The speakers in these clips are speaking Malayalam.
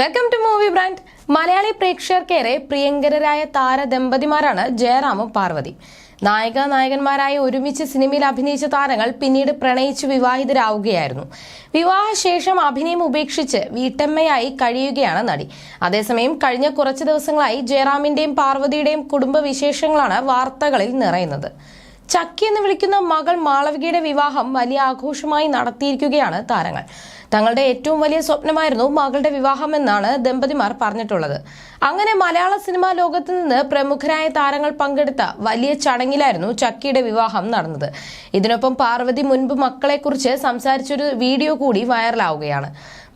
Welcome to movie brand Malayali പ്രേക്ഷകർക്കേറെ പ്രിയങ്കരരായ താരദമ്പതിമാരാണ് ജയറാമും പാർവതി. നായിക നായകന്മാരായി ഒരുമിച്ച് സിനിമയിൽ അഭിനയിച്ച താരങ്ങൾ പിന്നീട് പ്രണയിച്ച് വിവാഹിതരാവുകയായിരുന്നു. വിവാഹശേഷം അഭിനയം ഉപേക്ഷിച്ച് വീട്ടമ്മയായി കഴിയുകയാണ് നടി. അതേസമയം കഴിഞ്ഞ കുറച്ച് ദിവസങ്ങളായി ജയറാമിന്റെയും പാർവതിയുടെയും കുടുംബ വിശേഷങ്ങളാണ് വാർത്തകളിൽ നിറയുന്നത്. ചക്കി എന്ന് വിളിക്കുന്ന മകൾ മാളവികയുടെ വിവാഹം വലിയ ആഘോഷമായി നടത്തിയിരിക്കുകയാണ് താരങ്ങൾ. തങ്ങളുടെ ഏറ്റവും വലിയ സ്വപ്നമായിരുന്നു മകളുടെ വിവാഹമെന്നാണ് ദമ്പതിമാർ പറഞ്ഞിട്ടുള്ളത്. അങ്ങനെ മലയാള സിനിമാ ലോകത്ത് നിന്ന് പ്രമുഖരായ താരങ്ങൾ പങ്കെടുത്ത വലിയ ചടങ്ങിലായിരുന്നു ചക്കിയുടെ വിവാഹം നടന്നത്. ഇതിനൊപ്പം പാർവതി മുൻപ് മക്കളെക്കുറിച്ച് സംസാരിച്ചൊരു വീഡിയോ കൂടി വൈറലാവുകയാണ്.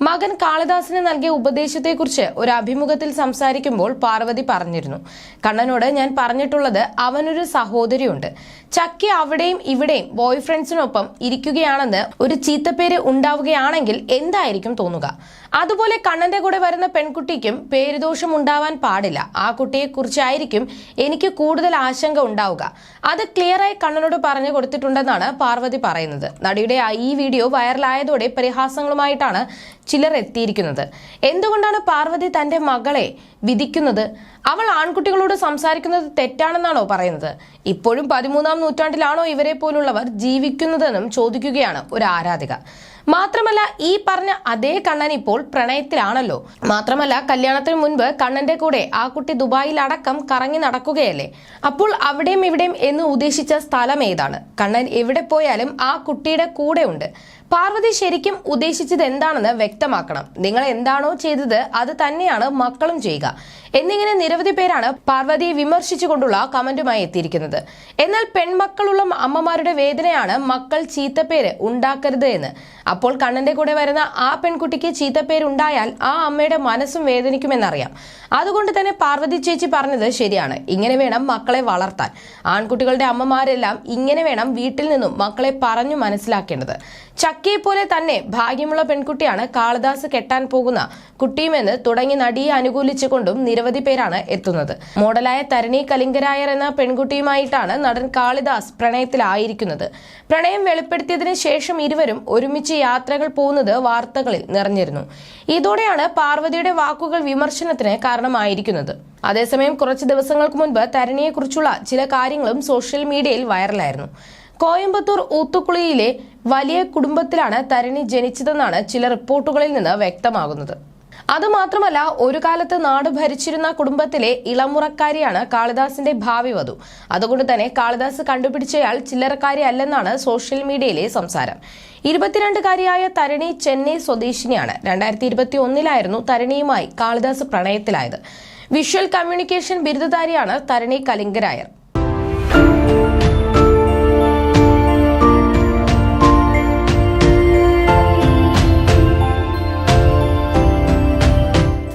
മകൻ കാളിദാസിന് നൽകിയ ഉപദേശത്തെക്കുറിച്ച് ഒരു അഭിമുഖത്തിൽ സംസാരിക്കുമ്പോൾ പാർവതി പറഞ്ഞിരുന്നു. കണ്ണനോട് ഞാൻ പറഞ്ഞിട്ടുള്ളത് അവനൊരു സഹോദരിയുണ്ട്. ചക്കി അവിടെയും ഇവിടെയും ബോയ് ഫ്രണ്ട്സിനൊപ്പം ഇരിക്കുകയാണെന്ന് ഒരു ചീത്തപ്പേര് ഉണ്ടാവുകയാണെങ്കിൽ എന്തായിരിക്കും തോന്നുക? അതുപോലെ കണ്ണന്റെ കൂടെ വരുന്ന പെൺകുട്ടിക്കും പേരുദോഷം ഉണ്ടാവാൻ പാടില്ല. ആ കുട്ടിയെക്കുറിച്ചായിരിക്കും എനിക്ക് കൂടുതൽ ആശങ്ക ഉണ്ടാവുക. അത് ക്ലിയറായി കണ്ണനോട് പറഞ്ഞു കൊടുത്തിട്ടുണ്ടെന്നാണ് പാർവതി പറയുന്നത്. നടിയുടെ ഈ വീഡിയോ വൈറലായതോടെ പരിഹാസങ്ങളുമായിട്ടാണ് ചിലർ എത്തിയിരിക്കുന്നത്. എന്തുകൊണ്ടാണ് പാർവതി തന്റെ മകളെ വിധിക്കുന്നത്? അവൾ ആൺകുട്ടികളോട് സംസാരിക്കുന്നത് തെറ്റാണെന്നാണോ പറയുന്നത്? ഇപ്പോഴും പതിമൂന്നാം നൂറ്റാണ്ടിലാണോ ഇവരെ പോലുള്ളവർ ജീവിക്കുന്നതെന്നും ചോദിക്കുകയാണ് ഒരു ആരാധിക. മാത്രമല്ല ഈ പറഞ്ഞ അതേ കണ്ണൻ ഇപ്പോൾ പ്രണയത്തിലാണല്ലോ. മാത്രമല്ല കല്യാണത്തിന് മുൻപ് കണ്ണന്റെ കൂടെ ആ കുട്ടി ദുബായിൽ അടക്കം കറങ്ങി നടക്കുകയല്ലേ? അപ്പോൾ അവിടെയും ഇവിടെയും എന്ന് ഉദ്ദേശിച്ച സ്ഥലം ഏതാണ്? കണ്ണൻ എവിടെ പോയാലും ആ കുട്ടിയുടെ കൂടെ ഉണ്ട്. പാർവതി ശരിക്കും ഉദ്ദേശിച്ചത് എന്താണെന്ന് വ്യക്തമാക്കണം. നിങ്ങൾ എന്താണോ ചെയ്തത് അത് തന്നെയാണ് മക്കളും ചെയ്യുക. എന്നിങ്ങനെ നിരവധി പേരാണ് പാർവതിയെ വിമർശിച്ചുകൊണ്ടുള്ള കമന്റുമായി എത്തിയിരിക്കുന്നത്. എന്നാൽ പെൺമക്കളുള്ള അമ്മമാരുടെ വേദനയാണ് മക്കൾ ചീത്തപ്പേര് ഉണ്ടാക്കരുത് എന്ന്. അപ്പോൾ കണ്ണന്റെ കൂടെ വരുന്ന ആ പെൺകുട്ടിക്ക് ചീത്തപ്പേര് ഉണ്ടായാൽ ആ അമ്മയുടെ മനസ്സും വേദനിക്കുമെന്നറിയാം. അതുകൊണ്ട് തന്നെ പാർവതി ചേച്ചി പറഞ്ഞത് ശരിയാണ്. ഇങ്ങനെ വേണം മക്കളെ വളർത്താൻ. ആൺകുട്ടികളുടെ അമ്മമാരെല്ലാം ഇങ്ങനെ വേണം വീട്ടിൽ നിന്നും മക്കളെ പറഞ്ഞു മനസ്സിലാക്കേണ്ടത്. ചക്കിയെ പോലെ തന്നെ ഭാഗ്യമുള്ള പെൺകുട്ടിയാണ് കാളിദാസ് കെട്ടാൻ പോകുന്ന കുട്ടിയുമെന്ന് തുടങ്ങി നടിയെ അനുകൂലിച്ചുകൊണ്ടും നിരവധി പേരാണ് എത്തുന്നത്. മോഡലായ തരണി കലിംഗരായർ എന്ന പെൺകുട്ടിയുമായിട്ടാണ് നടൻ കാളിദാസ് പ്രണയത്തിലായിരിക്കുന്നത്. പ്രണയം വെളിപ്പെടുത്തിയതിനു ശേഷം ഇരുവരും ഒരുമിച്ച് യാത്രകൾ പോകുന്നത് വാർത്തകളിൽ നിറഞ്ഞിരുന്നു. ഇതോടെയാണ് പാർവതിയുടെ വാക്കുകൾ വിമർശനത്തിന് കാരണമായിരിക്കുന്നത്. അതേസമയം കുറച്ച് ദിവസങ്ങൾക്ക് മുൻപ് തരണിയെക്കുറിച്ചുള്ള ചില കാര്യങ്ങളും സോഷ്യൽ മീഡിയയിൽ വൈറലായിരുന്നു. കോയമ്പത്തൂർ ഊത്തുക്കുളിയിലെ വലിയ കുടുംബത്തിലാണ് തരണി ജനിച്ചതെന്നാണ് ചില റിപ്പോർട്ടുകളിൽ നിന്ന് വ്യക്തമാകുന്നത്. അതുമാത്രമല്ല ഒരു കാലത്ത് നാട് ഭരിച്ചിരുന്ന കുടുംബത്തിലെ ഇളമുറക്കാരിയാണ് കാളിദാസിന്റെ ഭാവി വധു. അതുകൊണ്ട് തന്നെ കാളിദാസ് കണ്ടുപിടിച്ചയാൾ ചില്ലറക്കാരി അല്ലെന്നാണ് സോഷ്യൽ മീഡിയയിലെ സംസാരം. ഇരുപത്തിരണ്ടുകാരിയായ തരണി ചെന്നൈ സ്വദേശിനിയാണ്. രണ്ടായിരത്തി ഇരുപത്തി ഒന്നിലായിരുന്നു തരണിയുമായി കാളിദാസ് പ്രണയത്തിലായത്. വിഷ്വൽ കമ്മ്യൂണിക്കേഷൻ ബിരുദധാരിയാണ് തരണി കലിംഗരായർ.